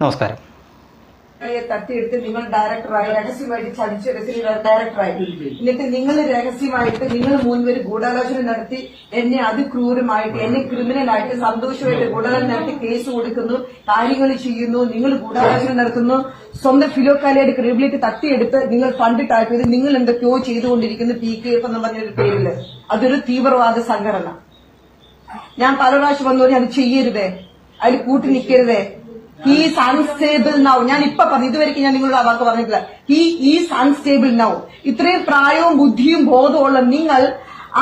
നമസ്കാരം. തട്ടിയെടുത്ത് നിങ്ങൾ ഡയറക്ടറായി രഹസ്യമായിട്ട് ഡയറക്ടറായി എന്നിട്ട് നിങ്ങൾ രഹസ്യമായിട്ട് നിങ്ങൾ മൂന്നുപേര് ഗൂഢാലോചന നടത്തി എന്നെ അതിക്രൂരമായിട്ട് എന്നെ ക്രിമിനലായിട്ട് സന്തോഷമായിട്ട് ഗൂഢാലോചന നടത്തി കേസ് കൊടുക്കുന്നു കാര്യങ്ങൾ ചെയ്യുന്നു നിങ്ങൾ ഗൂഢാലോചന നടത്തുന്നു. സ്വന്തം ഫിലോക്കാലയുടെ ക്രെഡിബിലിറ്റി തട്ടിയെടുത്ത് നിങ്ങൾ ഫണ്ട് ടാപ്പ് ചെയ്ത് നിങ്ങൾ എന്തൊക്കെയോ ചെയ്തുകൊണ്ടിരിക്കുന്നു പി കെ എഫ് എന്ന് പറഞ്ഞൊരു പേരിൽ. അതൊരു തീവ്രവാദ സംഘടന. ഞാൻ പല പ്രാവശ്യം വന്നോടി അത് ചെയ്യരുതേ. അതിൽ കൂട്ടി നിൽക്കരുതേ ഹീസ് അൺസ്റ്റേബിൾ നൗ ഞാൻ ഇപ്പൊ പറഞ്ഞു ഇതുവരെയ്ക്ക് ഞാൻ നിങ്ങളോട് ആ വാക്ക് പറഞ്ഞിട്ടില്ല. ഹി ഈസ് അൺസ്റ്റേബിൾ നൗ ഇത്രയും പ്രായവും ബുദ്ധിയും ബോധമുള്ള നിങ്ങൾ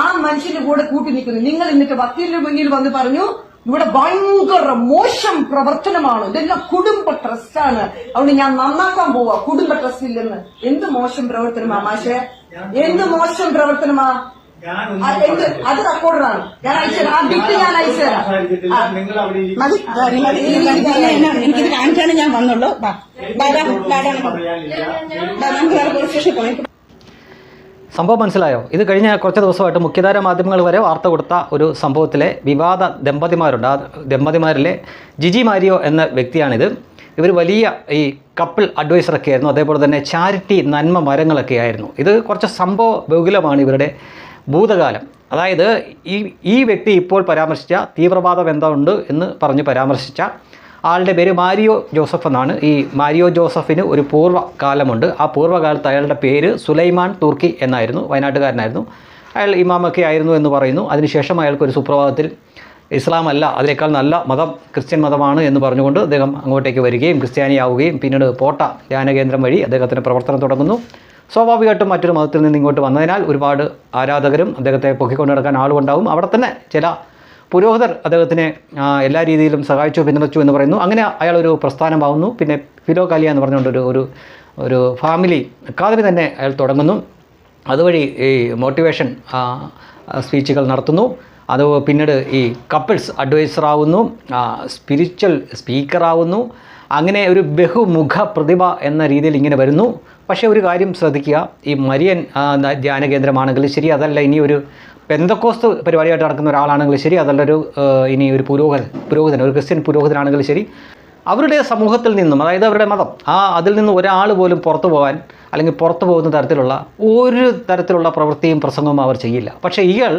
ആ മനുഷ്യന്റെ കൂടെ കൂട്ടി നിൽക്കുന്നു. നിങ്ങൾ എന്നിട്ട് വക്കീലിന്റെ മുന്നിൽ വന്ന് പറഞ്ഞു ഇവിടെ ഭയങ്കര മോശം പ്രവർത്തനമാണ്. ഇതെല്ലാം കുടുംബ ട്രസ്റ്റാണ് അതുകൊണ്ട് ഞാൻ നന്നാക്കാൻ പോവാ. കുടുംബ ട്രസ്റ്റ് ഇല്ലെന്ന്. എന്ത് മോശം പ്രവർത്തനമാ മാഷെ? എന്ത് മോശം പ്രവർത്തനമാ? അത് റെക്കോർഡറാണ് ഞാൻ അയച്ചുതരാം ആ ബിറ്റ് ഞാൻ മതി. കാണിച്ചാണ് എനിക്കിത് കാണിച്ചാണ് ഞാൻ വന്നുള്ളൂ. സംഭവം മനസ്സിലായോ? ഇത് കഴിഞ്ഞ കുറച്ച് ദിവസമായിട്ട് മുഖ്യധാര മാധ്യമങ്ങൾ വരെ വാർത്ത കൊടുത്ത ഒരു സംഭവത്തിലെ വിവാദ ദമ്പതിമാരുണ്ട്. ആ ദമ്പതിമാരിലെ ജിജി മാരിയോ എന്ന വ്യക്തിയാണിത്. ഇവർ വലിയ ഈ കപ്പിൾ അഡ്വൈസറൊക്കെ ആയിരുന്നു. അതേപോലെ തന്നെ ചാരിറ്റി നന്മ മരങ്ങളൊക്കെ ആയിരുന്നു. ഇത് കുറച്ച് സംഭവ ബഹുലമാണ് ഇവരുടെ ഭൂതകാലം. അതായത് ഈ ഈ വ്യക്തി ഇപ്പോൾ പരാമർശിച്ച തീവ്രവാദ ബന്ധമുണ്ട് എന്ന് പറഞ്ഞ് പരാമർശിച്ച ആളുടെ പേര് മാരിയോ ജോസഫ് എന്നാണ്. ഈ മാരിയോ ജോസഫിന് ഒരു പൂർവകാലമുണ്ട്. ആ പൂർവകാലത്ത് അയാളുടെ പേര് സുലൈമാൻ തുർക്കി എന്നായിരുന്നു. വയനാട്ടുകാരനായിരുന്നു. അയാൾ ഇമാമൊക്കെ ആയിരുന്നു എന്ന് പറയുന്നു. അതിനുശേഷം അയാൾക്ക് ഒരു സുപ്രഭാതത്തിൽ ഇസ്ലാം അല്ല അതിനേക്കാൾ നല്ല മതം ക്രിസ്ത്യൻ മതമാണ് എന്ന് പറഞ്ഞുകൊണ്ട് അദ്ദേഹം അങ്ങോട്ടേക്ക് വരികയും ക്രിസ്ത്യാനിയാവുകയും പിന്നീട് പോട്ട ധ്യാനകേന്ദ്രം വഴി അദ്ദേഹത്തിന്റെ പ്രവർത്തനം തുടങ്ങുന്നു. സ്വാഭാവികമായിട്ടും മറ്റൊരു മതത്തിൽ നിന്ന് ഇങ്ങോട്ട് വന്നതിനാൽ ഒരുപാട് ആരാധകരും അദ്ദേഹത്തെ പൊക്കിക്കൊണ്ട് നടക്കാൻ ആളുമുണ്ടാവും അവിടെ തന്നെ ചില പുരോഹിതർ അദ്ദേഹത്തിനെ എല്ലാ രീതിയിലും സഹായിച്ചു പിന്തുണച്ചു എന്ന് പറയുന്നു. അങ്ങനെ അയാളൊരു പ്രസ്ഥാനമാവുന്നു പിന്നെ ഫിലോ കാലിയ എന്ന് പറഞ്ഞുകൊണ്ടൊരു ഒരു ഒരു ഫാമിലി അക്കാദമി തന്നെ അയാൾ തുടങ്ങുന്നു. അതുവഴി ഈ മോട്ടിവേഷൻ സ്പീച്ചുകൾ നടത്തുന്നു. അത് പിന്നീട് ഈ കപ്പിൾസ് അഡ്വൈസറാവുന്നു. സ്പിരിച്വൽ സ്പീക്കറാവുന്നു. അങ്ങനെ ഒരു ബഹുമുഖ പ്രതിഭ എന്ന രീതിയിൽ ഇങ്ങനെ വരുന്നു. പക്ഷേ ഒരു കാര്യം ശ്രദ്ധിക്കുക. ഈ മരിയൻ ധ്യാന കേന്ദ്രമാണെങ്കിലും ശരി അതല്ല ഇനി ഒരു പെന്തക്കോസ്ത് പരിപാടിയായിട്ട് നടക്കുന്ന ഒരാളാണെങ്കിലും ശരി അതല്ല ഒരു ഇനി ഒരു പുരോഹിതൻ പുരോഹിതൻ ഒരു ക്രിസ്ത്യൻ പുരോഹിതനാണെങ്കിലും ശരി. അവരുടെ സമൂഹത്തിൽ നിന്നും അതായത് അവരുടെ മതം ആ അതിൽ നിന്ന് ഒരാൾ പോലും പുറത്തു പോകാൻ അല്ലെങ്കിൽ പുറത്തു പോകുന്ന തരത്തിലുള്ള ഒരു തരത്തിലുള്ള പ്രവൃത്തിയും പ്രസംഗവും അവർ ചെയ്യില്ല. പക്ഷേ ഇയാൾ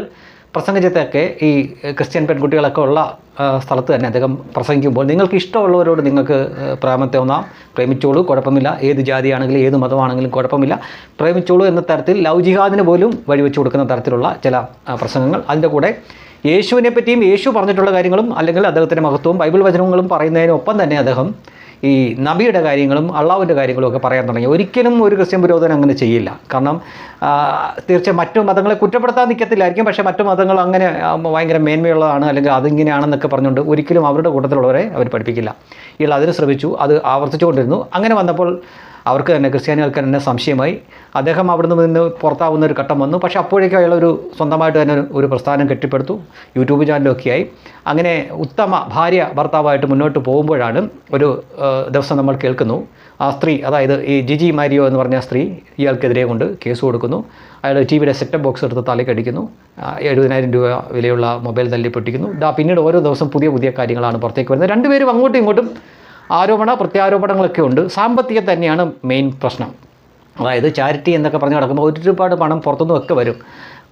പ്രസംഗിച്ചതൊക്കെ ഈ ക്രിസ്ത്യൻ പെൺകുട്ടികളൊക്കെ ഉള്ള സ്ഥലത്ത് തന്നെ അദ്ദേഹം പ്രസംഗിക്കുമ്പോൾ നിങ്ങൾക്ക് ഇഷ്ടമുള്ളവരോട് നിങ്ങൾക്ക് പ്രേമത്തെ ഒന്നാം പ്രേമിച്ചോളൂ കുഴപ്പമില്ല. ഏത് ജാതിയാണെങ്കിലും ഏത് മതമാണെങ്കിലും കുഴപ്പമില്ല. പ്രേമിച്ചോളൂ എന്ന തരത്തിൽ ലവ് ജിഹാദിന് പോലും വഴിവെച്ച് കൊടുക്കുന്ന തരത്തിലുള്ള ചില പ്രസംഗങ്ങൾ. അതിന്റെ കൂടെ യേശുവിനെ പറ്റിയും യേശു പറഞ്ഞിട്ടുള്ള കാര്യങ്ങളും അല്ലെങ്കിൽ അദ്ദേഹത്തിന്റെ മഹത്വവും ബൈബിൾ വചനങ്ങളും പറയുന്നതിനൊപ്പം തന്നെ അദ്ദേഹം ഈ നബിയുടെ കാര്യങ്ങളും അള്ളാഹുവിന്റെ കാര്യങ്ങളും ഒക്കെ പറയാൻ തുടങ്ങി. ഒരിക്കലും ഒരു ക്രിസ്ത്യൻ പുരോഹിതൻ അങ്ങനെ ചെയ്യില്ല. കാരണം തീർച്ചയായും മറ്റു മതങ്ങളെ കുറ്റപ്പെടുത്താൻ നിൽക്കത്തില്ലായിരിക്കും പക്ഷേ മറ്റു മതങ്ങൾ അങ്ങനെ ഭയങ്കര മേന്മയുള്ളതാണ് അല്ലെങ്കിൽ അതിങ്ങനെയാണെന്നൊക്കെ പറഞ്ഞുകൊണ്ട് ഒരിക്കലും അവരുടെ കൂട്ടത്തിലുള്ളവരെ അവർ പഠിപ്പിക്കില്ല. ഇയാൾ അതിന് ശ്രമിച്ചു അത് ആവർത്തിച്ചുകൊണ്ടിരുന്നു. അങ്ങനെ വന്നപ്പോൾ അവർക്ക് തന്നെ ക്രിസ്ത്യാനികൾക്ക് തന്നെ സംശയമായി. അദ്ദേഹം അവിടുന്ന് നിന്ന് പുറത്താവുന്ന ഒരു ഘട്ടം വന്നു. പക്ഷേ അപ്പോഴേക്കും അയാൾ ഒരു സ്വന്തമായിട്ട് തന്നെ ഒരു- പ്രസ്ഥാനം കെട്ടിപ്പടുത്തു. യൂട്യൂബ് ചാനലൊക്കെ ആയി അങ്ങനെ ഉത്തമ ഭാര്യ ഭർത്താവായിട്ട് മുന്നോട്ട് പോകുമ്പോഴാണ് ഒരു ദിവസം നമ്മൾ കേൾക്കുന്നു. ആ സ്ത്രീ അതായത് ഈ ജിജി മാരിയോ എന്ന് പറഞ്ഞ സ്ത്രീ ഇയാൾക്കെതിരെ കൊണ്ട് കേസ് കൊടുക്കുന്നു. അയാൾ ടി വിയുടെ സെറ്റപ്പ് ബോക്സ് എടുത്ത് തലക്കടിക്കുന്നു എഴുപതിനായിരം രൂപ വിലയുള്ള മൊബൈൽ തല്ലി ദാ പിന്നീട് ഓരോ ദിവസം പുതിയ പുതിയ കാര്യങ്ങളാണ് പുറത്തേക്ക് വരുന്നത്. രണ്ടുപേരും അങ്ങോട്ടും ഇങ്ങോട്ടും ആരോപണ പ്രത്യാരോപണങ്ങളൊക്കെ ഉണ്ട്. സാമ്പത്തികം തന്നെയാണ് മെയിൻ പ്രശ്നം. അതായത് ചാരിറ്റി എന്നൊക്കെ പറഞ്ഞ് നടക്കുമ്പോൾ ഒരുപാട് പണം പുറത്തുനിന്നും ഒക്കെ വരും.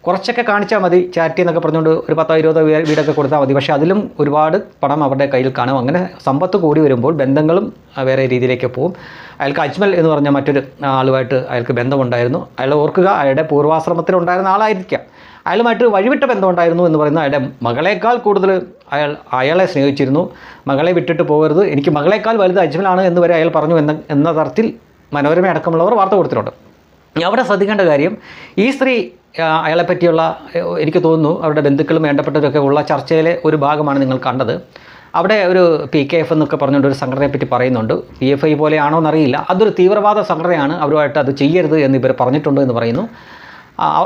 കുറച്ചൊക്കെ കാണിച്ചാൽ മതി. ചാരിറ്റി എന്നൊക്കെ പറഞ്ഞുകൊണ്ട് ഒരു പത്തോ ഇരുപതോ വീടൊക്കെ കൊടുത്താൽ മതി. പക്ഷേ അതിലും ഒരുപാട് പണം അവരുടെ കയ്യിൽ കാണും. അങ്ങനെ സമ്പത്ത് കൂടി വരുമ്പോൾ ബന്ധങ്ങളും വേറെ രീതിയിലേക്ക് പോകും. അയാൾക്ക് അജ്മൽ എന്ന് പറഞ്ഞ മറ്റൊരു ആളുമായിട്ട് അയാൾക്ക് ബന്ധമുണ്ടായിരുന്നു. അയാൾ ഓർക്കുക അയാളുടെ പൂർവാശ്രമത്തിലുണ്ടായിരുന്ന ആളായിരിക്കാം. അയാളുമായിട്ട് വഴിവിട്ട ബന്ധമുണ്ടായിരുന്നു എന്ന് പറയുന്ന അയാളുടെ മകളേക്കാൾ കൂടുതൽ അയാൾ അയാളെ സ്നേഹിച്ചിരുന്നു. മകളെ വിട്ടിട്ട് പോകരുത്. എനിക്ക് മകളേക്കാൾ വലുത് അജ്മലാണ് എന്ന് വരെ അയാൾ പറഞ്ഞു എന്ന എന്ന തരത്തിൽ മനോരമ അടക്കമുള്ളവർ വാർത്ത കൊടുത്തിട്ടുണ്ട്. അവിടെ ശ്രദ്ധിക്കേണ്ട കാര്യം ഈ സ്ത്രീ അയാളെ പറ്റിയുള്ള എനിക്ക് തോന്നുന്നു അവരുടെ ബന്ധുക്കളും വേണ്ടപ്പെട്ടവരൊക്കെ ഉള്ള ചർച്ചയിലെ ഒരു ഭാഗമാണ് നിങ്ങൾ കണ്ടത്. അവിടെ ഒരു പി കെ എഫ് എന്നൊക്കെ പറഞ്ഞുകൊണ്ട് ഒരു സംഘടനയെപ്പറ്റി പറയുന്നുണ്ട്. പി എഫ് ഐ പോലെയാണോ എന്നറിയില്ല അതൊരു തീവ്രവാദ സംഘടനയാണ്. അവരുമായിട്ട് അത് ചെയ്യരുത് എന്ന് ഇവർ പറഞ്ഞിട്ടുണ്ട് എന്ന് പറയുന്നു.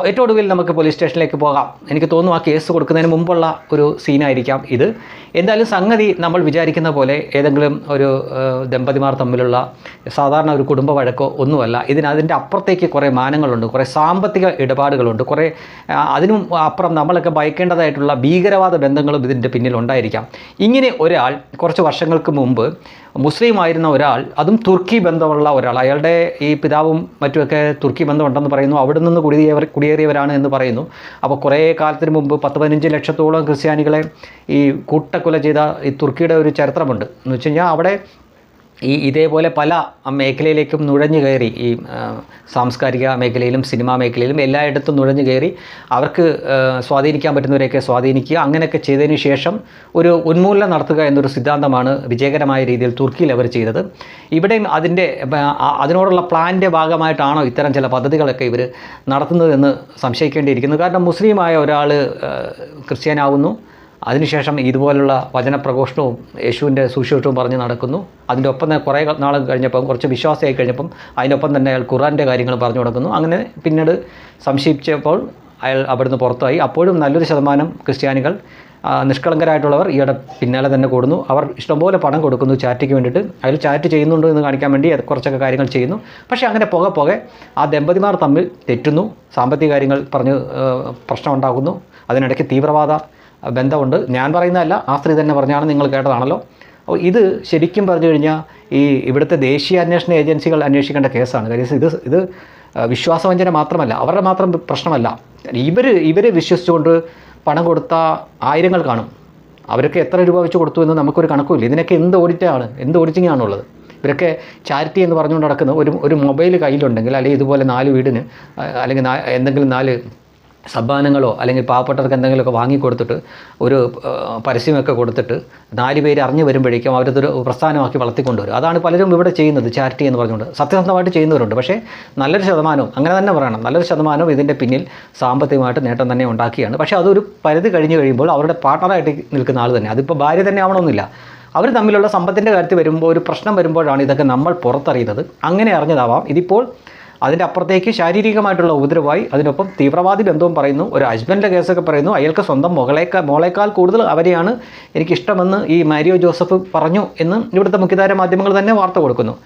ഏറ്റവും ഒടുവിൽ നമുക്ക് പോലീസ് സ്റ്റേഷനിലേക്ക് പോകാം. എനിക്ക് തോന്നുന്നു ആ കേസ് കൊടുക്കുന്നതിന് മുമ്പുള്ള ഒരു സീനായിരിക്കാം ഇത്. എന്തായാലും സംഗതി നമ്മൾ വിചാരിക്കുന്ന പോലെ ഏതെങ്കിലും ഒരു ദമ്പതിമാർ തമ്മിലുള്ള സാധാരണ ഒരു കുടുംബ വഴക്കോ ഒന്നുമല്ല. ഇതിന് അതിന്റെ അപ്പുറത്തേക്ക് കുറേ മാനങ്ങളുണ്ട് കുറേ സാമ്പത്തിക ഇടപാടുകളുണ്ട് കുറേ അതിനും അപ്പുറം നമ്മളൊക്കെ ഭയക്കേണ്ടതായിട്ടുള്ള ഭീകരവാദ ബന്ധങ്ങളും ഇതിന്റെ പിന്നിൽ ഉണ്ടായിരിക്കാം ഇങ്ങനെ ഒരാൾ കുറച്ച് വർഷങ്ങൾക്ക് മുമ്പ് മുസ്ലിം ആയിരുന്ന ഒരാൾ അതും തുർക്കി ബന്ധമുള്ള ഒരാൾ അയാളുടെ ഈ പിതാവും മറ്റുമൊക്കെ തുർക്കി ബന്ധമുണ്ടെന്ന് പറയുന്നു അവിടെ നിന്ന് കുടിയേറിയവർ കുടിയേറിയവരാണ് എന്ന് പറയുന്നു. അപ്പോൾ കുറേ കാലത്തിന് മുമ്പ് പത്ത് പതിനഞ്ച് ലക്ഷത്തോളം ക്രിസ്ത്യാനികളെ ഈ കൂട്ടക്കൊല ചെയ്ത ഈ തുർക്കിയുടെ ഒരു ചരിത്രമുണ്ട്. എന്ന് വെച്ച് കഴിഞ്ഞാൽ അവിടെ ഈ ഇതേപോലെ പല മേഖലയിലേക്കും നുഴഞ്ഞു കയറി. ഈ സാംസ്കാരിക മേഖലയിലും സിനിമാ മേഖലയിലും എല്ലായിടത്തും നുഴഞ്ഞു കയറി. അവർക്ക് സ്വാധീനിക്കാൻ പറ്റുന്നവരെയൊക്കെ സ്വാധീനിക്കുക. അങ്ങനെയൊക്കെ ചെയ്തതിന് ശേഷം ഒരു ഉന്മൂലനം നടത്തുക എന്നൊരു സിദ്ധാന്തമാണ് വിജയകരമായ രീതിയിൽ തുർക്കിയിൽ അവർ ചെയ്തത്. ഇവിടെയും അതിന്റെ അതിനോടുള്ള പ്ലാന്റെ ഭാഗമായിട്ടാണോ ഇത്തരം ചില പദ്ധതികളൊക്കെ ഇവർ നടത്തുന്നതെന്ന് സംശയിക്കേണ്ടിയിരിക്കുന്നു. കാരണം മുസ്ലിമായ ഒരാൾ ക്രിസ്ത്യാനാവുന്നു. അതിനുശേഷം ഇതുപോലുള്ള വചനപ്രഘോഷണവും യേശുവിന്റെ സുശേഷവും പറഞ്ഞ് നടക്കുന്നു. അതിന്റെ ഒപ്പം തന്നെ കുറേ നാൾ കഴിഞ്ഞപ്പം കുറച്ച് വിശ്വാസമായി കഴിഞ്ഞപ്പം അതിനൊപ്പം തന്നെ അയാൾ ഖുറാന്റെ കാര്യങ്ങൾ പറഞ്ഞു കൊടുക്കുന്നു. അങ്ങനെ പിന്നീട് സംശയിച്ചപ്പോൾ അയാൾ അവിടുന്ന് പുറത്തായി. അപ്പോഴും നല്ലൊരു ശതമാനം ക്രിസ്ത്യാനികൾ നിഷ്കളങ്കരായിട്ടുള്ളവർ ഈയിടെ പിന്നാലെ തന്നെ കൂടുന്നു. അവർ ഇഷ്ടംപോലെ പണം കൊടുക്കുന്നു ചാറ്റിക്ക് വേണ്ടിയിട്ട്. അതിൽ ചാറ്റ് ചെയ്യുന്നുണ്ട് എന്ന് കാണിക്കാൻ വേണ്ടി കുറച്ചൊക്കെ കാര്യങ്ങൾ ചെയ്യുന്നു. പക്ഷേ അങ്ങനെ പുക പോകെ ആ ദമ്പതിമാർ തമ്മിൽ തെറ്റുന്നു. സാമ്പത്തിക കാര്യങ്ങൾ പറഞ്ഞ് പ്രശ്നമുണ്ടാകുന്നു. അതിനിടയ്ക്ക് തീവ്രവാദ ബന്ധമുണ്ട്. ഞാൻ പറയുന്നതല്ല ആ സ്ത്രീ തന്നെ പറഞ്ഞാണ് നിങ്ങൾ കേട്ടതാണല്ലോ. അപ്പോൾ ഇത് ശരിക്കും പറഞ്ഞു കഴിഞ്ഞാൽ ഈ ഇവിടുത്തെ ദേശീയ അന്വേഷണ ഏജൻസികൾ അന്വേഷിക്കേണ്ട കേസാണ്. കാര്യം ഇത് ഇത് വിശ്വാസവഞ്ചന മാത്രമല്ല അവരുടെ മാത്രം പ്രശ്നമല്ല. ഇവർ ഇവരെ വിശ്വസിച്ചുകൊണ്ട് പണം കൊടുത്ത ആയിരങ്ങൾ കാണും. അവരൊക്കെ എത്ര രൂപ വെച്ച് കൊടുത്തു എന്ന് നമുക്കൊരു കണക്കുമില്ല. ഇതിനൊക്കെ എന്ത് ഓഡിറ്റാണ് എന്ത് ഓഡിറ്റിംഗ് ആണുള്ളത് ഇവരൊക്കെ ചാരിറ്റി എന്ന് പറഞ്ഞുകൊണ്ട് നടക്കുന്ന ഒരു ഒരു മൊബൈൽ കയ്യിലുണ്ടെങ്കിൽ അല്ലെങ്കിൽ ഇതുപോലെ നാല് വീടിന് അല്ലെങ്കിൽ എന്തെങ്കിലും നാല് സമ്മാനങ്ങളോ അല്ലെങ്കിൽ പാവപ്പെട്ടവർക്ക് എന്തെങ്കിലുമൊക്കെ വാങ്ങിക്കൊടുത്തിട്ട് ഒരു പരസ്യമൊക്കെ കൊടുത്തിട്ട് നാല് പേര് അറിഞ്ഞു വരുമ്പോഴേക്കും അവരതൊരു പ്രസ്ഥാനമാക്കി വളർത്തിക്കൊണ്ടുവരും. അതാണ് പലരും ഇവിടെ ചെയ്യുന്നത് ചാരിറ്റി എന്ന് പറഞ്ഞുകൊണ്ട്. സത്യസന്ധമായിട്ട് ചെയ്യുന്നവരുണ്ട്. പക്ഷേ നല്ലൊരു ശതമാനവും അങ്ങനെ തന്നെ പറയണം നല്ലൊരു ശതമാനവും ഇതിന്റെ പിന്നിൽ സാമ്പത്തികമായിട്ട് നേട്ടം തന്നെ ഉണ്ടാക്കിയാണ് പക്ഷേ അതൊരു പരിധി കഴിഞ്ഞ് കഴിയുമ്പോൾ അവരുടെ പാർട്ട്ണറായിട്ട് നിൽക്കുന്ന ആൾ തന്നെ അതിപ്പോൾ ഭാര്യ തന്നെ ആവണമെന്നില്ല. അവർ തമ്മിലുള്ള സമ്പത്തിന്റെ കാര്യത്തിൽ വരുമ്പോൾ ഒരു പ്രശ്നം വരുമ്പോഴാണ് ഇതൊക്കെ നമ്മൾ പുറത്തറിയുന്നത്. അങ്ങനെ അറിഞ്ഞതാവാം. ഇതിപ്പോൾ അതിന്റെ അപ്പുറത്തേക്ക് ശാരീരികമായിട്ടുള്ള ഉപദ്രവമായി. അതിനൊപ്പം തീവ്രവാദി ബന്ധവും പറയുന്നു. ഒരു ഹസ്ബൻഡിന്റെ കേസൊക്കെ പറയുന്നു. അയാൾക്ക് സ്വന്തം മകളേക്കാൾ മോളേക്കാൾ കൂടുതൽ അവരെയാണ് എനിക്കിഷ്ടമെന്ന് ഈ മാരിയോ ജോസഫ് പറഞ്ഞു എന്ന് ഇവിടുത്തെ മുഖ്യധാര മാധ്യമങ്ങൾ തന്നെ വാർത്ത കൊടുക്കുന്നു.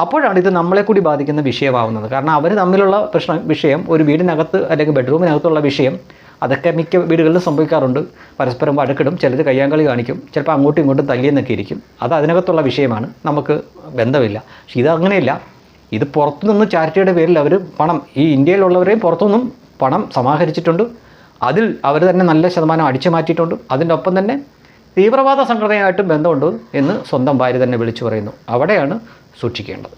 അപ്പോഴാണ് ഇത് നമ്മളെ കൂടി ബാധിക്കുന്ന വിഷയമാവുന്നത്. കാരണം അവർ തമ്മിലുള്ള പ്രശ്നം വിഷയം ഒരു വീടിനകത്ത് അല്ലെങ്കിൽ ബെഡ്റൂമിനകത്തുള്ള വിഷയം അതൊക്കെ മിക്ക വീടുകളിലും സംഭവിക്കാറുണ്ട്. പരസ്പരം വഴക്കിടും ചിലർ കയ്യാങ്കളി കാണിക്കും ചിലപ്പോൾ അങ്ങോട്ടും ഇങ്ങോട്ടും തല്ലിയെന്നൊക്കെ ഇരിക്കും. അത് അതിനകത്തുള്ള വിഷയമാണ്. നമുക്ക് ബന്ധമില്ല. പക്ഷേ ഇത് അങ്ങനെയല്ല. ഇത് പുറത്തുനിന്ന് ചാരിറ്റിയുടെ പേരിൽ അവർ പണം ഈ ഇന്ത്യയിലുള്ളവരെയും പുറത്തുനിന്നും പണം സമാഹരിച്ചിട്ടുണ്ട്. അതിൽ അവർ തന്നെ നല്ല ശതമാനം അടിച്ചു മാറ്റിയിട്ടുണ്ട് അതിന്റെ ഒപ്പം തന്നെ തീവ്രവാദ സംഘടനയായിട്ടും ബന്ധമുണ്ട് എന്ന് സ്വന്തം ഭാര്യ തന്നെ വിളിച്ചു പറയുന്നു. അവിടെയാണ് സൂക്ഷിക്കേണ്ടത്.